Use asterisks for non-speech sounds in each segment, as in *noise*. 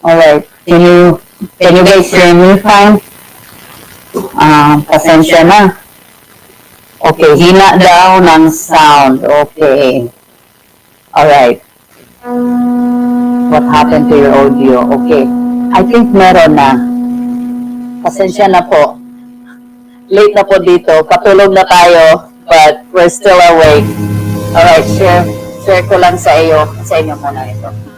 Alright, can you, can you guys hear me fine? Ah, pasensya na. Okay, hina daw ng sound. Okay. Alright. What happened to your audio? Okay. I think meron na. Pasensya na po. Late na po dito. Patulog na tayo. But we're still awake. Alright, share. Share ko lang sa iyo. Sa inyo muna ito.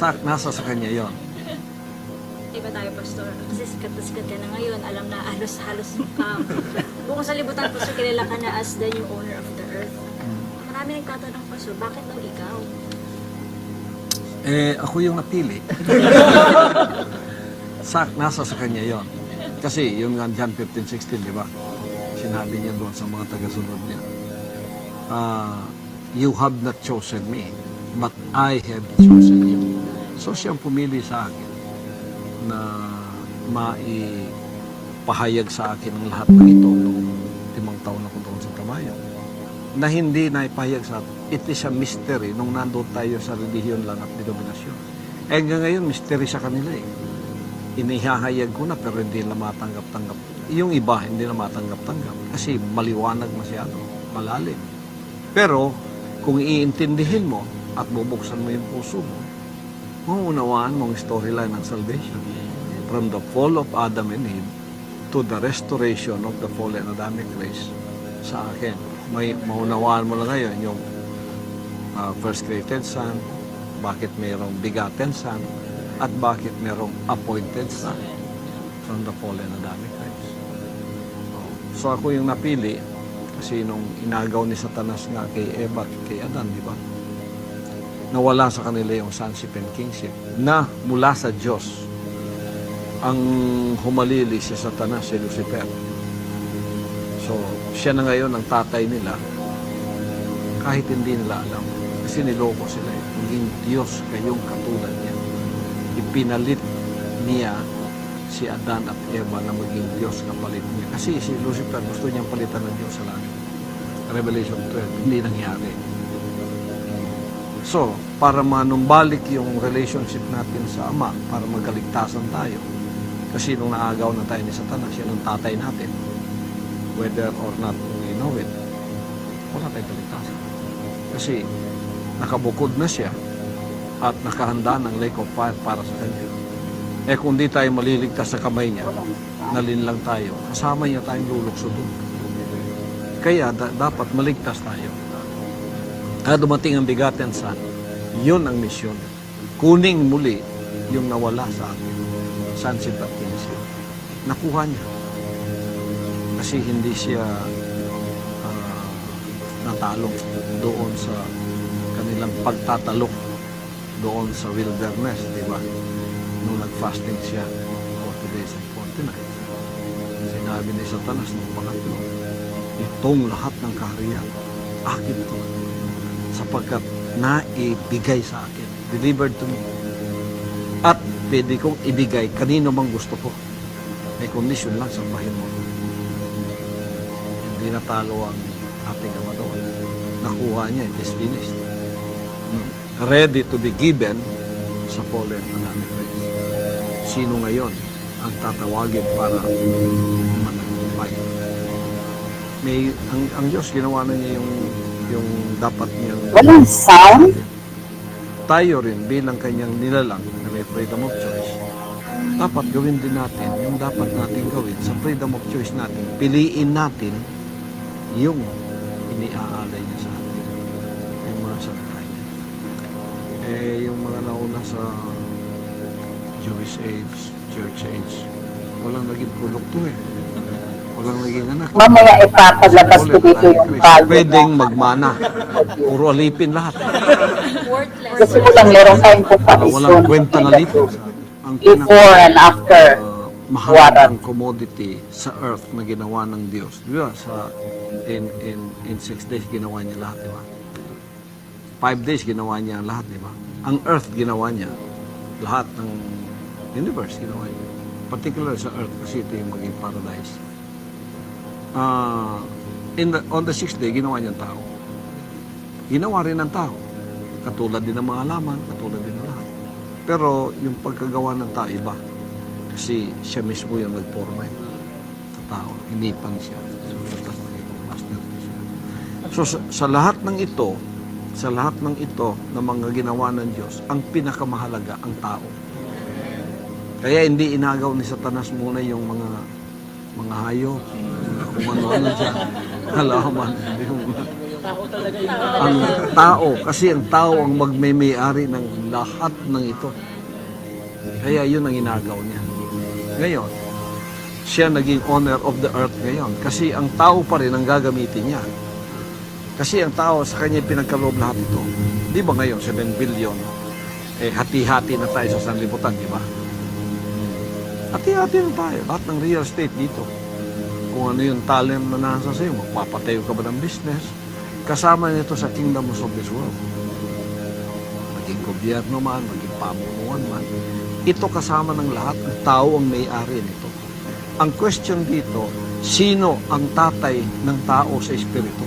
Sak, nasa sa kanya yon. Iba tayo, Pastor. Kasi sikat na sikat ka na ngayon. Alam na halos-halos um, *laughs* Kung sa libutan siya, kilala ka na as the new owner of the earth. Marami nagtatanong, Pastor, bakit daw ikaw? Eh, ako yung napili. *laughs* Sak, nasa sa kanya yon. Kasi yung nga John 15:16, di ba? Sinabi niya doon sa mga tagasunod niya. Ah, you have not chosen me, but I have chosen you. So siyang pumili sa akin na maipahayag sa akin ang lahat ng ito noong limang taon ako doon sa kabayo. Na hindi na ipahayag sa atin. It is a mystery nung nandun tayo sa relihiyon lang at denominasyon. Eh ngayon, mystery sa kanila eh. Inihahayag ko na pero hindi na matanggap-tanggap. Yung iba, hindi na matanggap-tanggap. Kasi maliwanag masyado, malalim. Pero, kung iintindihin mo at bubuksan mo yung puso mo, maunawaan mo ang storyline ng salvation. From the fall of Adam and Eve to the restoration of the fallen Adamic race sa akin. May maunawaan mo lang ngayon yung uh, first created son, bakit mayroong begotten son, at bakit mayroong appointed son from the fallen Adamic race. So ako yung napili kasi nung inagaw ni Satanas nga kay Eva at kay Adan, di ba? Nawala sa kanila yung sonship and kingship na mula sa Diyos ang humalili si Satanas, si Lucifer. So, siya na ngayon ang tatay nila kahit hindi nila alam. Kasi niloko sila eh. Maging Diyos kayong katulad niya. Ipinalit niya si Adan at Eva na maging Diyos kapalit niya. Kasi si Lucifer gusto niyang palitan ng Diyos sa langit. Revelation 12, hindi nangyari. So, para manumbalik yung relationship natin sa Ama, para magaligtasan tayo, kasi nung naagaw na tayo ni Satanas, yan ang tatay natin, whether or not we know it, wala tayong kaligtasan. Kasi nakabukod na siya at nakahanda ng lake of fire para sa kanya. Eh kung di tayo maliligtas sa kamay niya, nalin lang tayo, kasama niya tayong lulukso doon. Kaya da- dapat maligtas tayo. Kaya dumating ang bigaten son, yun ang misyon. Kuning muli yung nawala sa atin. Sunset at Kingship. Nakuha niya. Kasi hindi siya ah, natalo doon sa kanilang pagtatalok doon sa wilderness, di ba? Nung nag-fasting siya 40 days and 40 nights. Sinabi ni Satanas nung pangatlo, itong lahat ng kaharian, akin to. Sapagkat naibigay sa akin, delivered to me. At pwede kong ibigay kanino mang gusto ko. May condition lang, sambahin mo. Hindi natalo ang ating ama doon. Nakuha niya, it is finished. Hmm. Ready to be given sa fallen Adamic race. Sino ngayon ang tatawagin para managumpay? May, ang, ang Diyos ginawa na niya yung, yung dapat niyang Walang sound? tayo rin bilang kanyang nilalang na may freedom of choice, dapat gawin din natin yung dapat natin gawin sa freedom of choice natin. Piliin natin yung iniaalay niya sa atin. Yung mga niya. Eh, yung mga nauna sa Jewish age, church age, walang naging produkto eh. Walang. Mamaya ipapalabas ko dito yung bago Pwedeng na. magmana. Puro alipin lahat. Kasi ko lang meron tayong comparison. walang kwenta na. Ang Before and after. uh, mahalagang commodity sa earth na ginawa ng Diyos. Di ba? Sa, in, in, in six days ginawa niya lahat, di ba? Five days ginawa niya ang lahat, di ba? Ang earth ginawa niya. Lahat ng universe ginawa niya. particularly sa earth kasi ito yung maging paradise. Ah, in the, on the sixth day, ginawa niyang tao. Ginawa rin ng tao. Katulad din ng mga laman, katulad din ng lahat. Pero yung pagkagawa ng tao iba. Kasi siya mismo yung nagporma eh, sa tao. Inipan siya. So. So sa, sa lahat ng ito, sa lahat ng ito na mga ginawa ng Diyos, ang pinakamahalaga ang tao. Kaya hindi inagaw ni Satanas muna yung mga mga hayop, kung ano-ano siya, halaman. Hindi mo- ang tao, kasi ang tao ang magmemay-ari ng lahat ng ito. Kaya yun ang inagaw niya. Ngayon, siya naging owner of the earth ngayon. Kasi ang tao pa rin ang gagamitin niya. Kasi ang tao sa kanya pinagkaloob lahat ito. Di ba ngayon, 7 billion, eh hati-hati na tayo sa sanlibutan, di ba? Hati-hati na tayo. Lahat ng real estate dito. Kung ano yung talent na nasa sa'yo, magpapatayo ka ba ng business? Kasama nito sa kingdoms of this world. Maging gobyerno man, maging pamunuan man. Ito kasama ng lahat. Ang tao ang may-ari nito. Ang question dito, sino ang tatay ng tao sa espiritu?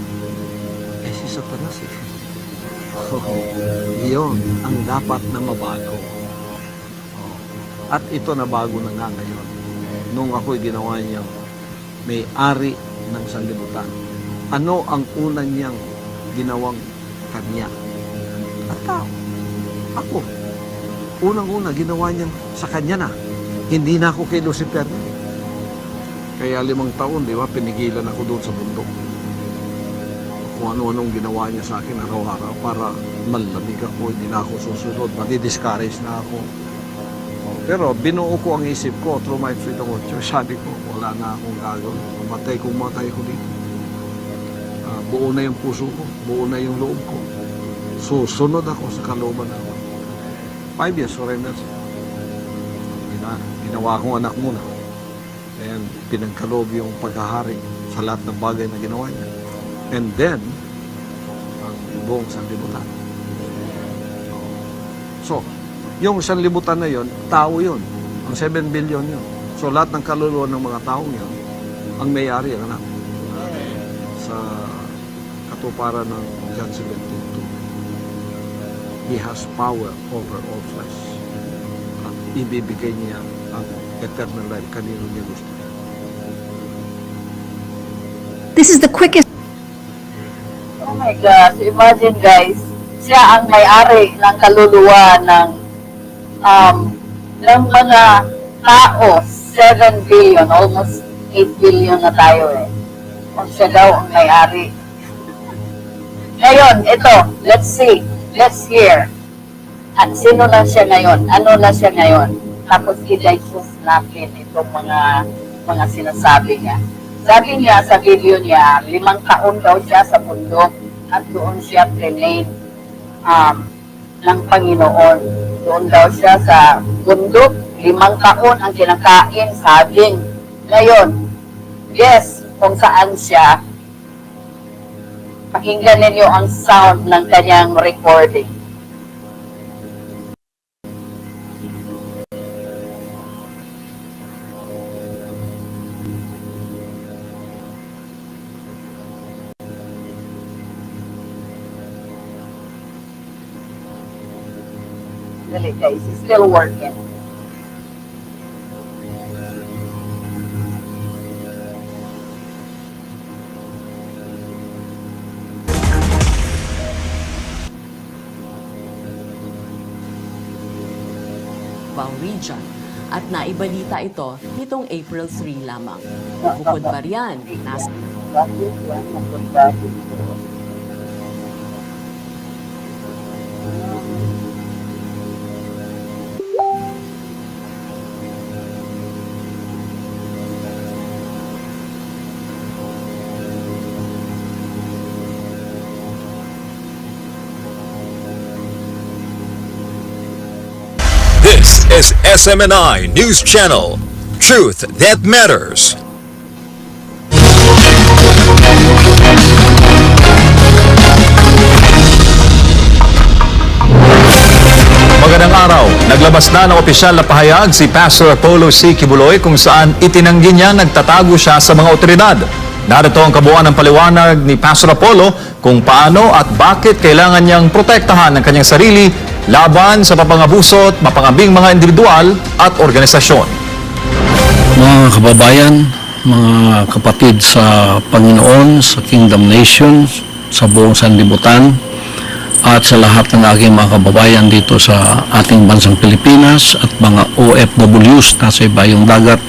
Eh si Satanas eh. *laughs* Iyon ang dapat na mabago. At ito na bago na nga ngayon. Nung ako'y ginawa niyang may-ari ng sanlibutan. Ano ang una niyang ginawang kanya? At tao. Ako. Unang-una, ginawa niyang sa kanya na. Hindi na ako kay Lucifer. Kaya limang taon, di ba, pinigilan ako doon sa bundok. Kung ano-anong ginawa niya sa akin araw-araw para malamig ako, hindi na ako susunod, madi-discourage na ako. Pero binuo ko ang isip ko through my freedom of choice. Sabi ko, wala na akong gagawin. Mamatay kung matay ko dito. Ah, buo na yung puso ko, buo na yung loob ko. Susunod ako sa kalooban ako. Five years surrender. Gina, ginawa akong anak muna. And pinagkaloob yung pagkahari sa lahat ng bagay na ginawa niya. And then, ang buong sanlibutan. Yung sanlibutan na yon, tao yon. Ang 7 billion yon. So, lahat ng kaluluwa ng mga taong yon, ang may-ari ang anak. Sa katuparan ng John 17.2. He has power over all flesh. At ibibigay niya ang eternal life kanino niya gusto. This is the quickest Oh my gosh, imagine guys, siya ang may-ari ng kaluluwa ng um, ng mga tao, 7 billion, almost 8 billion na tayo eh. Kung siya daw ang may-ari. Ngayon, ito, let's see, let's hear. At sino na siya ngayon? Ano na siya ngayon? Tapos i-digest natin itong mga mga sinasabi niya. Sabi niya sa video niya, limang taon daw siya sa bundok at doon siya trained um, ng Panginoon. Doon daw siya sa bundok, limang taon ang kinakain, saging. Ngayon, guess kung saan siya. Pakinggan ninyo ang sound ng kanyang recording. Dali guys, it's still working. Davao Region at naibalita ito nitong April 3 lamang. Bukod pa riyan, nasa is SMNI News Channel. Truth that matters. Magandang araw. Naglabas na ng opisyal na pahayag si Pastor Apollo C. Kibuloy kung saan itinanggi niya nagtatago siya sa mga otoridad. Narito ang kabuuan ng paliwanag ni Pastor Apollo kung paano at bakit kailangan niyang protektahan ang kanyang sarili laban sa papangabuso at mapangabing mga individual at organisasyon. Mga kababayan, mga kapatid sa Panginoon, sa Kingdom Nation, sa buong sanlibutan, at sa lahat ng aking mga kababayan dito sa ating bansang Pilipinas at mga OFWs na sa ibayong dagat,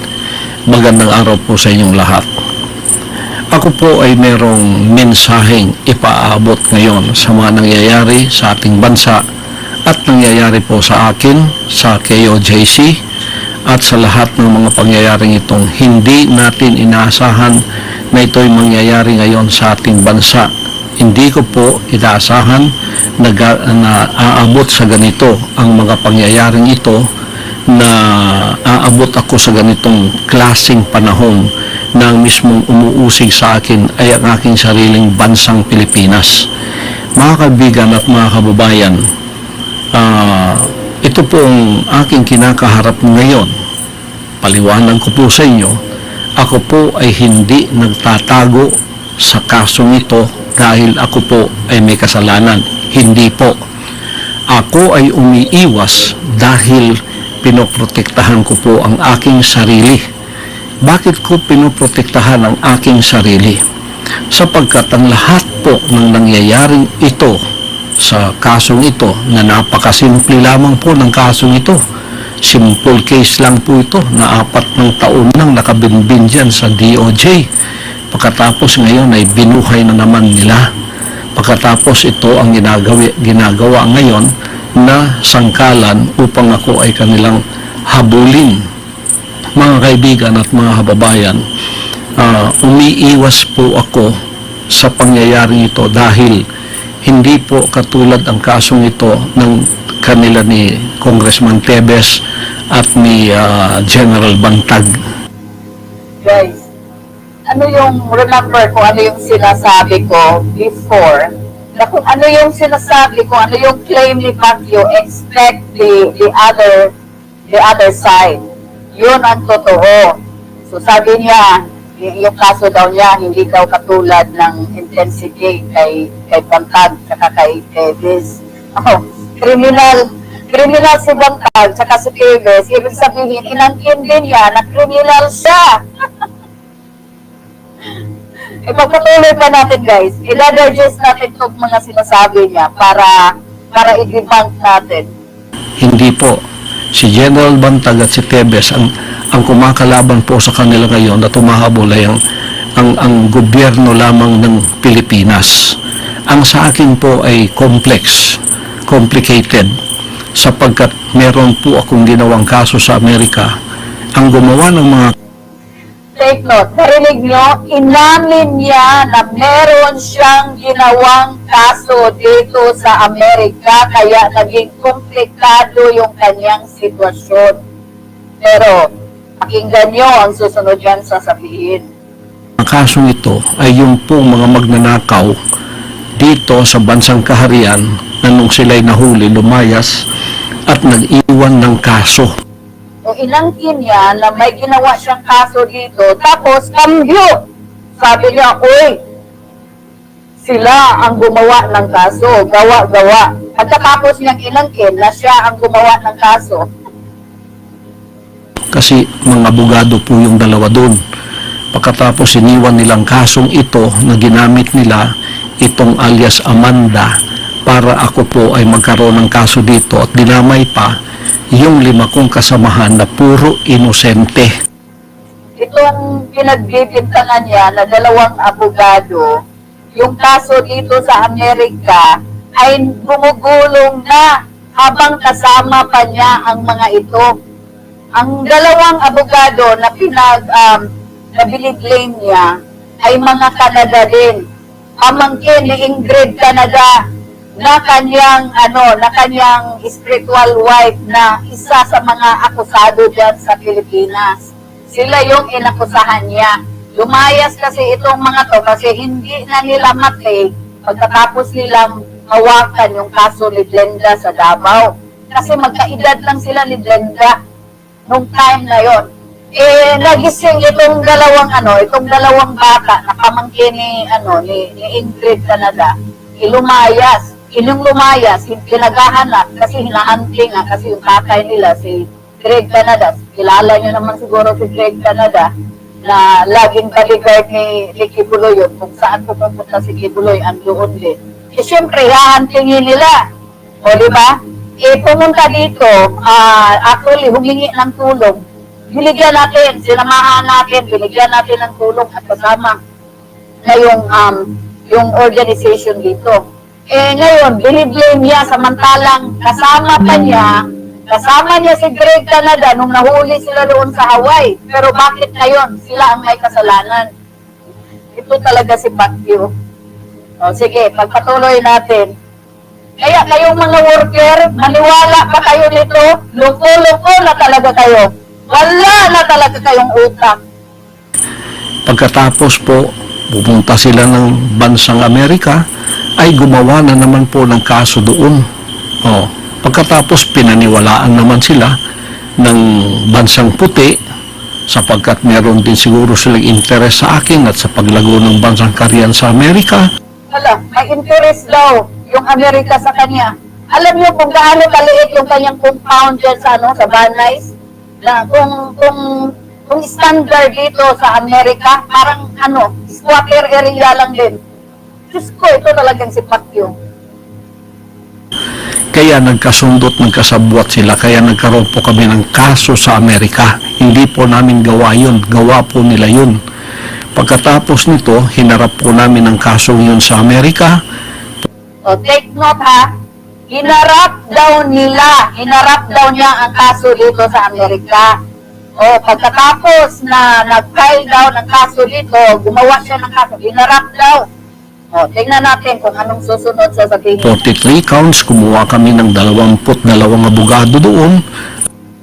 magandang araw po sa inyong lahat. Ako po ay merong mensaheng ipaabot ngayon sa mga nangyayari sa ating bansa at nangyayari po sa akin, sa KOJC, at sa lahat ng mga pangyayaring itong hindi natin inaasahan na ito'y mangyayari ngayon sa ating bansa. Hindi ko po inaasahan na, na aabot sa ganito ang mga pangyayaring ito na aabot ako sa ganitong klasing panahon na ang mismong umuusig sa akin ay ang aking sariling bansang Pilipinas. Mga kaibigan at mga kababayan, Ah, ito po ang aking kinakaharap ngayon. Paliwanag ko po sa inyo, ako po ay hindi nagtatago sa kasong ito dahil ako po ay may kasalanan. Hindi po. Ako ay umiiwas dahil pinoprotektahan ko po ang aking sarili. Bakit ko pinoprotektahan ang aking sarili? Sapagkat ang lahat po ng nangyayaring ito sa kasong ito na napakasimple lamang po ng kasong ito. Simple case lang po ito na apat ng taon nang nakabinbin dyan sa DOJ. Pagkatapos ngayon ay binuhay na naman nila. Pagkatapos ito ang ginagawa, ginagawa ngayon na sangkalan upang ako ay kanilang habulin. Mga kaibigan at mga kababayan, ah, umiiwas po ako sa pangyayaring ito dahil hindi po katulad ang kasong ito ng kanila ni Congressman Tebes at ni ah, General Bantag. Guys, ano yung, remember ko ano yung sinasabi ko before, na kung ano yung sinasabi ko, ano yung claim ni Pacquiao, expect the, the other, the other side. Yun ang totoo. So sabi niya, yung kaso daw niya, hindi daw katulad ng intensity kay, kay Bantag, saka kay Teves. *laughs* Oh, criminal, criminal si Bantag, saka si Teves, ibig sabihin, inangkin din niya na criminal siya. *laughs* Ipagpatuloy pa natin guys. I-digest natin itong mga sinasabi niya para para i-debunk natin. Hindi po. Si General Bantag at si Tebes ang, ang kumakalaban po sa kanila ngayon na tumahabol ay ang, ang, ang gobyerno lamang ng Pilipinas. Ang sa akin po ay complex, complicated, sapagkat meron po akong ginawang kaso sa Amerika. Ang gumawa ng mga Take note, narinig nyo, inamin niya na meron siyang ginawang kaso dito sa Amerika kaya naging komplikado yung kanyang sitwasyon. Pero, pakinggan nyo ang susunod yan sasabihin. Ang kasong ito ay yung pong mga magnanakaw dito sa bansang kaharian na nung sila'y nahuli lumayas at nag-iwan ng kaso. O inangkin niya na may ginawa siyang kaso dito, tapos kambyo. Sabi niya, uy, sila ang gumawa ng kaso, gawa-gawa. Pagkatapos niyang inangkin na siya ang gumawa ng kaso, Kasi mga abogado po yung dalawa doon. Pagkatapos iniwan nilang kasong ito na ginamit nila itong alias Amanda para ako po ay magkaroon ng kaso dito at dinamay pa yung lima kong kasamahan na puro inosente. itong pinagbibintangan niya na dalawang abogado, yung kaso dito sa Amerika ay gumugulong na habang kasama pa niya ang mga ito. Ang dalawang abogado na pinag um, na niya ay mga Canada din. Pamangkin ni Ingrid Canada na kanyang ano na kanyang spiritual wife na isa sa mga akusado diyan sa Pilipinas. Sila yung inakusahan niya. Lumayas kasi itong mga to kasi hindi na nila matake pagkatapos nilang hawakan yung kaso ni Glenda sa Davao. kasi magkaedad lang sila ni Brenda nung time na yon. Eh, nagising itong dalawang ano, itong dalawang bata na pamangkin ni, ano, ni, ni Ingrid Canada, ilumayas. Inong lumayas, pinaghahanap kasi hinahanting nga kasi yung tatay nila si Greg Canada. Kilala niyo naman siguro si Greg Canada na laging bodyguard ni, ni Kibuloy yun. Kung saan pupunta si Kibuloy, andoon din. Eh, syempre, hahantingin nila. O, di ba? Eh, pumunta dito, ah, actually, humingi ng tulong. Binigyan natin, sinamahan natin, binigyan natin ng tulong at kasama na yung, um, yung organization dito. Eh, ngayon, biniblame niya samantalang kasama pa niya, kasama niya si Greg Canada nung nahuli sila doon sa Hawaii. Pero bakit ngayon sila ang may kasalanan? Ito talaga si Pacquiao. O, sige, pagpatuloy natin. Kaya kayong mga worker, maniwala pa kayo nito, loko-loko na talaga kayo. Wala na talaga kayong utak. Pagkatapos po, pupunta sila ng bansang Amerika, ay gumawa na naman po ng kaso doon. Oh, pagkatapos pinaniwalaan naman sila ng bansang puti sapagkat meron din siguro silang interes sa akin at sa paglago ng bansang Korean sa Amerika. Wala, may interest daw yung Amerika sa kanya. Alam niyo kung gaano kaliit yung kanyang compound dyan sa, ano, sa Van Nuys? Na kung, kung, kung standard dito sa Amerika, parang ano, squatter area lang din. Diyos ko, ito talagang si Pacquiao. Kaya nagkasundot, nagkasabwat sila, kaya nagkaroon po kami ng kaso sa Amerika. Hindi po namin gawa yun, gawa po nila yun. Pagkatapos nito, hinarap po namin ang kasong yun sa Amerika. O, take note ha, hinarap daw nila, hinarap daw niya ang kaso dito sa Amerika. O, pagkatapos na nag-file daw ng kaso dito, gumawa siya ng kaso, hinarap daw. O, tingnan natin kung anong susunod sa sabihin. 43 counts, kumuha kami ng 22 abogado doon.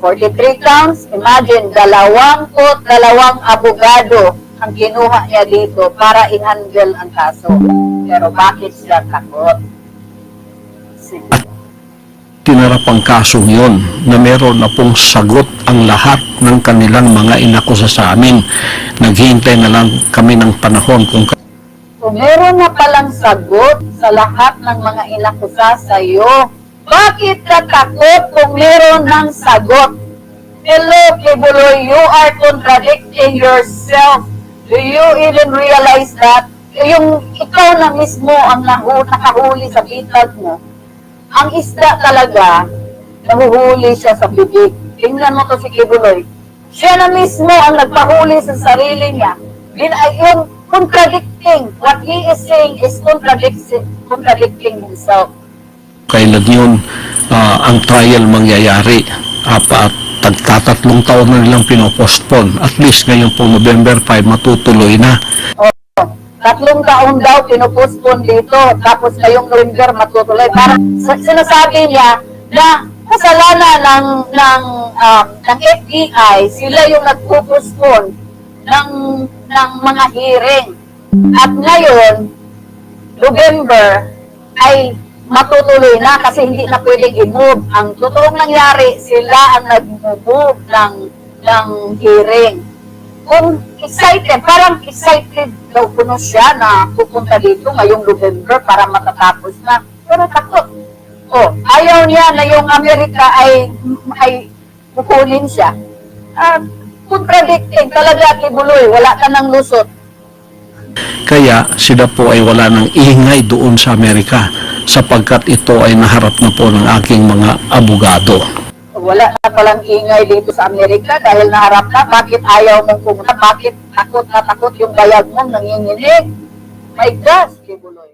43 counts, imagine, dalawangput dalawang abogado ang kinuha niya dito para i-handle ang kaso. Pero bakit siya takot? Sige. Tinarap ang kasong yun na meron na pong sagot ang lahat ng kanilang mga inakusa sa amin. Naghihintay na lang kami ng panahon kung Kung meron na palang sagot sa lahat ng mga inakusa sa iyo, bakit ka takot kung meron ng sagot? Hello, Kibuloy, you are contradicting yourself. Do you even realize that? Yung ikaw na mismo ang nakahuli sa bitag mo, ang isda talaga, nahuhuli siya sa bibig. Tingnan mo to si Kibuloy. Siya na mismo ang nagpahuli sa sarili niya. Bin ay yung contradicting. What he is saying is contradicting, contradicting himself. kailan yun ah, ang trial mangyayari. Apat, tagtatatlong taon na nilang pinopostpone. At least ngayon po November 5 matutuloy na. Tatlong taon daw pinupospon dito. Tapos ngayong November matutuloy. Parang sa- sinasabi niya na kasalanan ng ng um, ng FBI, sila yung nagpo-postpone ng ng mga hearing. At ngayon, November ay matutuloy na kasi hindi na pwedeng i-move. Ang totoong nangyari, sila ang nag-move ng, ng hearing. Kung excited, parang excited daw kuno siya na pupunta dito ngayong November para matatapos na. Pero takot. Oh, ayaw niya na yung Amerika ay ay kukunin siya. Ah, contradicting talaga kibuloy, wala ka ng lusot. Kaya sila po ay wala ng ingay doon sa Amerika sapagkat ito ay naharap na po ng aking mga abogado. Wala na palang ingay dito sa Amerika dahil naharap na. Bakit ayaw mong pumunta? Bakit takot na takot yung bayag mo nanginginig? My gosh, Kibuloy.